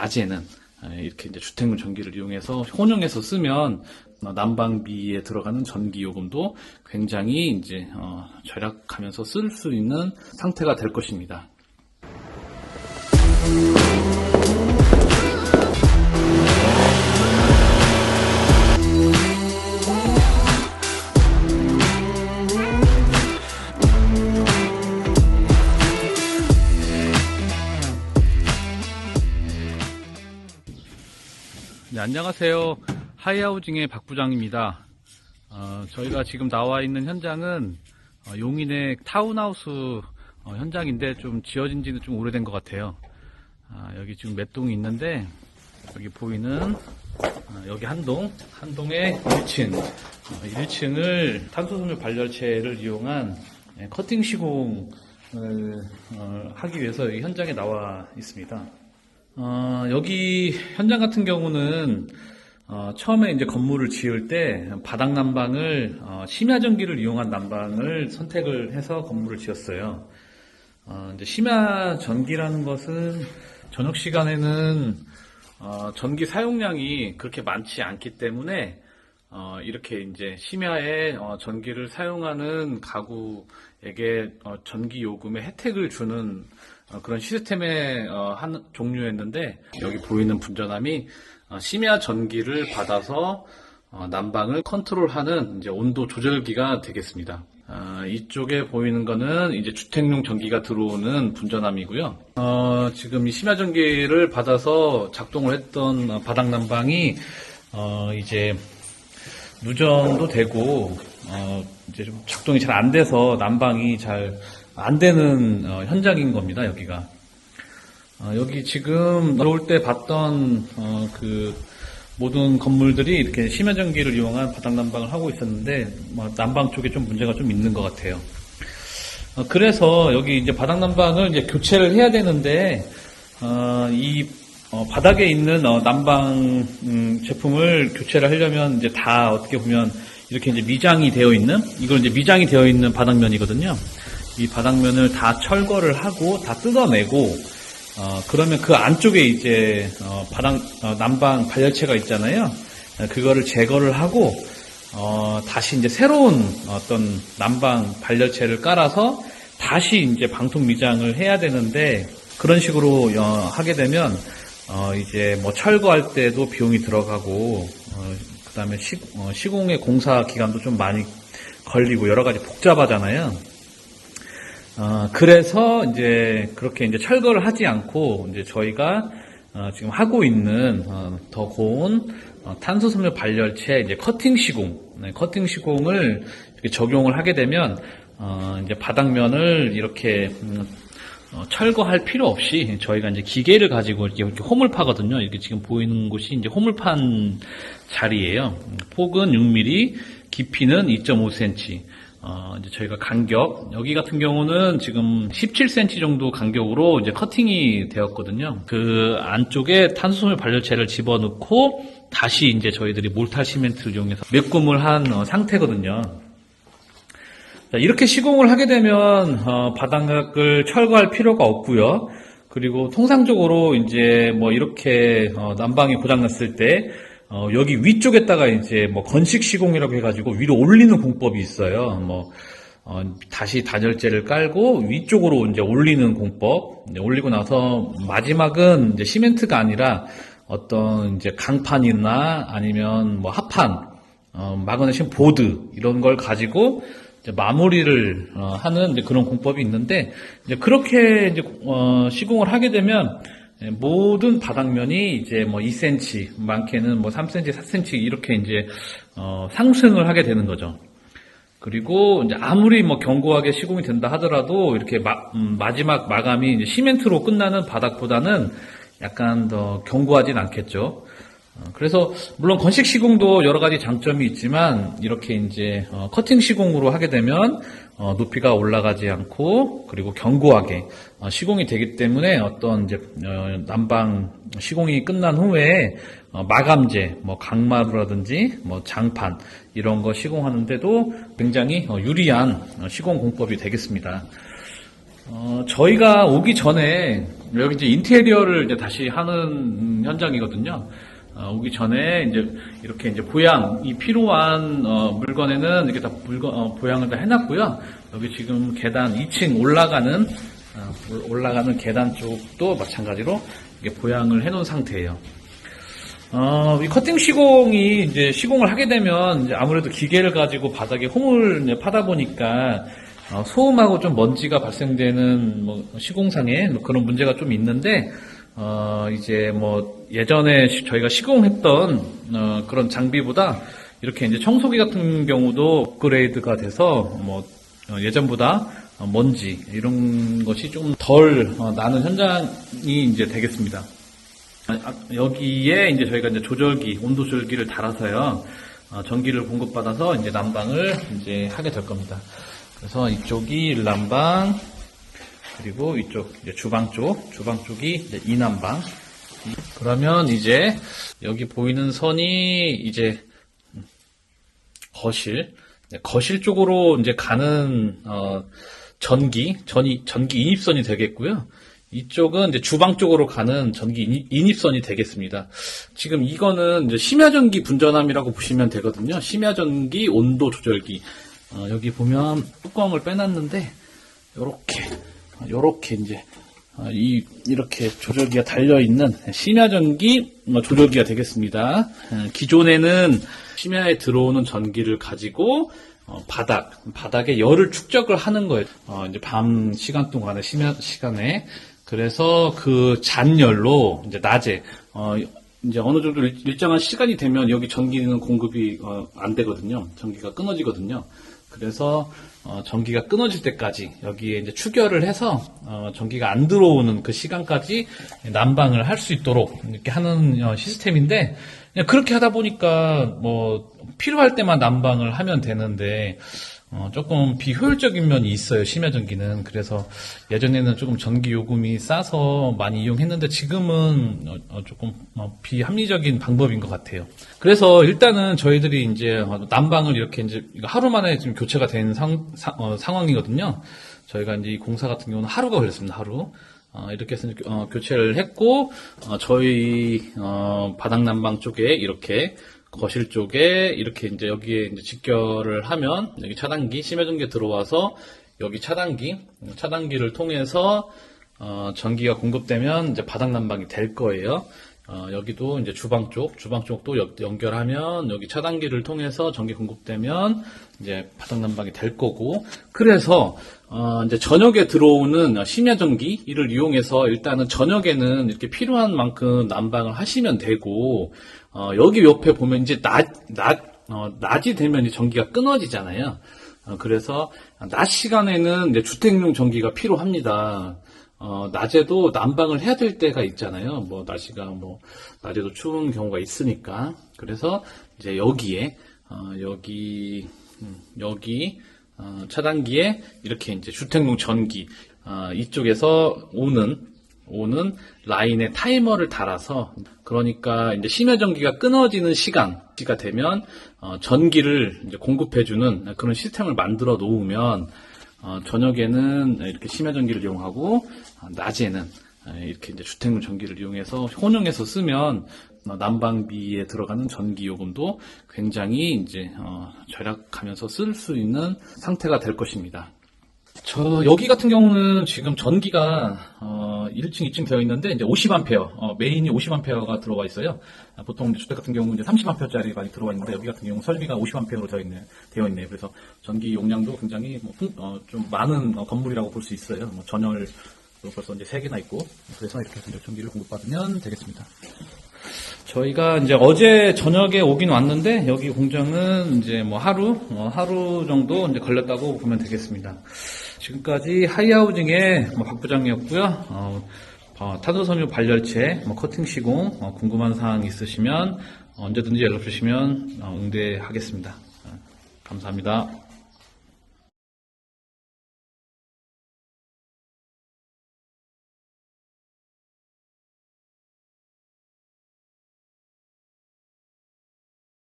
낮에는 이렇게 이제 주택용 전기를 이용해서 혼용해서 쓰면 어, 난방비에 들어가는 전기 요금도 굉장히 이제 어, 절약하면서 쓸 수 있는 상태가 될 것입니다. 네, 안녕하세요. 하이하우징의 박 부장입니다. 어, 저희가 지금 나와 있는 현장은 어, 용인의 타운하우스 어, 현장인데 좀 지어진 지는 좀 오래된 것 같아요. 아, 여기 지금 몇 동이 있는데 여기 보이는 어, 여기 한 동, 한 동의 1층, 1층을 탄소섬유 발열체를 이용한 예, 커팅 시공을 어, 하기 위해서 여기 현장에 나와 있습니다. 어, 여기 현장 같은 경우는 어, 처음에 이제 건물을 지을 때 바닥 난방을 어, 심야 전기를 이용한 난방을 선택을 해서 건물을 지었어요. 어, 이제 심야 전기라는 것은 저녁 시간에는 어, 전기 사용량이 그렇게 많지 않기 때문에 어, 이렇게 이제 심야에 어, 전기를 사용하는 가구에게 어, 전기 요금의 혜택을 주는 어, 그런 시스템의 어, 한 종류였는데 여기 보이는 분전함이 어, 심야 전기를 받아서 어, 난방을 컨트롤하는 이제 온도 조절기가 되겠습니다. 아, 이쪽에 보이는 거는 이제 주택용 전기가 들어오는 분전함이고요. 어, 지금 이 심야 전기를 받아서 작동을 했던 어, 바닥 난방이 어, 이제 누전도 되고 어, 이제 좀 작동이 잘 안 돼서 난방이 잘안 되는 어, 현장인 겁니다. 여기가 어, 여기 지금 들어올 때 봤던 어, 그 모든 건물들이 이렇게 심야 전기를 이용한 바닥 난방을 하고 있었는데 뭐, 난방 쪽에 좀 문제가 좀 있는 것 같아요. 어, 그래서 여기 이제 바닥 난방을 이제 교체를 해야 되는데 어, 이 어, 바닥에 있는 어, 난방 음, 제품을 교체를 하려면 이제 다 어떻게 보면 이렇게 이제 미장이 되어 있는 이걸 이제 미장이 되어 있는 바닥면이거든요. 이 바닥면을 다 철거를 하고 다 뜯어내고 어, 그러면 그 안쪽에 이제 어, 바닥 어, 난방 발열체가 있잖아요. 어, 그거를 제거를 하고 어, 다시 이제 새로운 어떤 난방 발열체를 깔아서 다시 이제 방통 미장을 해야 되는데 그런 식으로 어, 하게 되면 어, 이제 뭐 철거할 때도 비용이 들어가고 어, 그다음에 시, 어, 시공의 공사 기간도 좀 많이 걸리고 여러 가지 복잡하잖아요. 어, 그래서 이제 그렇게 이제 철거를 하지 않고 이제 저희가 어, 지금 하고 있는 어, 더 고온 어, 탄소섬유 발열체 이제 커팅 시공, 네, 커팅 시공을 이렇게 적용을 하게 되면 어, 이제 바닥면을 이렇게 음, 어, 철거할 필요 없이 저희가 이제 기계를 가지고 이렇게, 이렇게 홈을 파거든요. 이렇게 지금 보이는 곳이 이제 홈을 판 자리예요. 폭은 6mm, 깊이는 2.5cm. 어, 이제 저희가 간격, 여기 같은 경우는 지금 17cm 정도 간격으로 이제 커팅이 되었거든요. 그 안쪽에 탄소섬유 발열체를 집어넣고 다시 이제 저희들이 몰탈 시멘트를 이용해서 메꿈을 한 어, 상태거든요. 자, 이렇게 시공을 하게 되면 어, 바닥을 철거할 필요가 없고요. 그리고 통상적으로 이제 뭐 이렇게 어, 난방이 고장났을 때 어, 여기 위쪽에다가 이제 뭐 건식 시공이라고 해가지고 위로 올리는 공법이 있어요. 뭐 어, 다시 단열재를 깔고 위쪽으로 이제 올리는 공법. 이제 올리고 나서 마지막은 이제 시멘트가 아니라 어떤 이제 강판이나 아니면 뭐 합판, 어, 마그네슘 보드 이런 걸 가지고 마무리를 어, 하는 그런 공법이 있는데 그렇게 이제 어, 시공을 하게 되면 예, 모든 바닥면이 이제 뭐 2cm, 많게는 뭐 3cm, 4cm 이렇게 이제 어, 상승을 하게 되는 거죠. 그리고 이제 아무리 뭐 견고하게 시공이 된다 하더라도 이렇게 마, 지막 마감이 이제 시멘트로 끝나는 바닥보다는 약간 더 견고하진 않겠죠. 어, 그래서 물론 건식 시공도 여러 가지 장점이 있지만 이렇게 이제 어, 커팅 시공으로 하게 되면 어, 높이가 올라가지 않고 그리고 견고하게 어, 시공이 되기 때문에 어떤 이제 어, 난방 시공이 끝난 후에 어, 마감재, 뭐 강마루라든지 뭐 장판 이런 거 시공하는데도 굉장히 어, 유리한 어, 시공 공법이 되겠습니다. 어, 저희가 오기 전에 여기 이제 인테리어를 이제 다시 하는 음, 현장이거든요. 어, 오기 전에 이제 이렇게 이제 보양 이 필요한 어, 물건에는 이렇게 다 물건 어, 보양을 다 해놨고요. 여기 지금 계단 2층 올라가는 어, 올- 올라가는 계단 쪽도 마찬가지로 이게 보양을 해놓은 상태예요. 어, 이 커팅 시공이 이제 시공을 하게 되면 이제 아무래도 기계를 가지고 바닥에 홈을 파다 보니까 어, 소음하고 좀 먼지가 발생되는 뭐 시공상에 뭐 그런 문제가 좀 있는데 어, 이제 뭐 예전에 시- 저희가 시공했던 어, 그런 장비보다 이렇게 이제 청소기 같은 경우도 업그레이드가 돼서 뭐 어, 예전보다 어, 먼지 이런 것이 좀덜 어, 나는 현장이 이제 되겠습니다. 아, 여기에 이제 저희가 이제 조절기, 온도 조절기를 달아서요, 어, 전기를 공급받아서 이제 난방을 이제 하게 될 겁니다. 그래서 이쪽이 난방, 그리고 이쪽 이제 주방 쪽, 주방 쪽이 이제 이난방. 그러면 이제 여기 보이는 선이 이제 거실, 네, 거실 쪽으로 이제 가는 어, 전기, 전이 전기 인입선이 되겠고요. 이쪽은 이제 주방 쪽으로 가는 전기 인입- 인입선이 되겠습니다. 지금 이거는 이제 심야전기 분전함이라고 보시면 되거든요. 심야전기 온도 조절기. 어, 여기 보면 뚜껑을 빼놨는데 요렇게 요렇게 이제 어, 이 이렇게 조절기가 달려 있는 심야 전기 어, 조절기가 되겠습니다. 어, 기존에는 심야에 들어오는 전기를 가지고 어, 바닥 바닥에 열을 축적을 하는 거예요. 어, 이제 밤 시간 동안에 심야 시간에 그래서 그 잔열로 이제 낮에 어, 이제 어느 정도 일- 일정한 시간이 되면 여기 전기는 공급이 어, 안 되거든요. 전기가 끊어지거든요. 그래서 어, 전기가 끊어질 때까지 여기에 이제 추결을 해서 어, 전기가 안 들어오는 그 시간까지 난방을 할 수 있도록 이렇게 하는 어, 시스템인데 그렇게 하다 보니까 뭐 필요할 때만 난방을 하면 되는데 어, 조금 비효율적인 면이 있어요, 심야 전기는. 그래서 예전에는 조금 전기 요금이 싸서 많이 이용했는데 지금은 어, 어, 조금 어, 비합리적인 방법인 것 같아요. 그래서 일단은 저희들이 이제 어, 난방을 이렇게 이제 하루 만에 지금 교체가 된 상, 황이거든요 저희가 이제 이 공사 같은 경우는 하루가 걸렸습니다, 하루. 어, 이렇게 해서 어, 교체를 했고, 어, 저희, 어, 바닥 난방 쪽에 이렇게 거실 쪽에 이렇게 이제 여기에 이제 직결을 하면 여기 차단기, 심해전기 들어와서 여기 차단기, 차단기를 통해서 어, 전기가 공급되면 이제 바닥 난방이 될 거예요. 어, 여기도 이제 주방 쪽, 주방 쪽도 연- 연결하면 여기 차단기를 통해서 전기 공급되면 이제 바닥 난방이 될 거고 그래서 어, 이제 저녁에 들어오는 심야 전기를 이용해서 일단은 저녁에는 이렇게 필요한 만큼 난방을 하시면 되고 어, 여기 옆에 보면 이제 낮, 낮, 어, 낮이 되면 이 전기가 끊어지잖아요. 어, 그래서 낮 시간에는 이제 주택용 전기가 필요합니다. 어, 낮에도 난방을 해야 될 때가 있잖아요. 뭐, 날씨가 뭐, 낮에도 추운 경우가 있으니까. 그래서 이제 여기에, 어, 여기, 음, 여기, 어, 차단기에 이렇게 이제 주택용 전기, 어, 이쪽에서 오는, 오는 라인에 타이머를 달아서, 그러니까 이제 심야 전기가 끊어지는 시간가 되면, 어, 전기를 공급해주는 그런 시스템을 만들어 놓으면, 어, 저녁에는 이렇게 심야 전기를 이용하고 어, 낮에는 어, 이렇게 이제 주택용 전기를 이용해서 혼용해서 쓰면 어, 난방비에 들어가는 전기 요금도 굉장히 이제 어, 절약하면서 쓸 수 있는 상태가 될 것입니다. 저 여기 같은 경우는 지금 전기가 어, 1층, 2층 되어 있는데 이제 50A 어, 메인이 50A가 들어와 있어요. 아, 보통 주택 같은 경우는 이제 30A짜리 많이 들어와 있는데 여기 같은 경우 설비가 50A로 되어 있네 되어 있네요. 그래서 전기 용량도 굉장히 뭐 풍- 어, 좀 많은 어, 건물이라고 볼 수 있어요. 뭐 전열 벌써 이제 3개나 있고 그래서 이렇게 이제 전기를 공급받으면 되겠습니다. 저희가 이제 어제 저녁에 오긴 왔는데 여기 공장은 이제 뭐 하루 어, 하루 정도 이제 걸렸다고 보면 되겠습니다. 지금까지 하이하우징의 뭐박 부장이었고요. 어, 어, 탄소섬유 발열체 뭐 커팅 시공 어, 궁금한 사항 있으시면 언제든지 연락 주시면 어, 응대하겠습니다. 어, 감사합니다.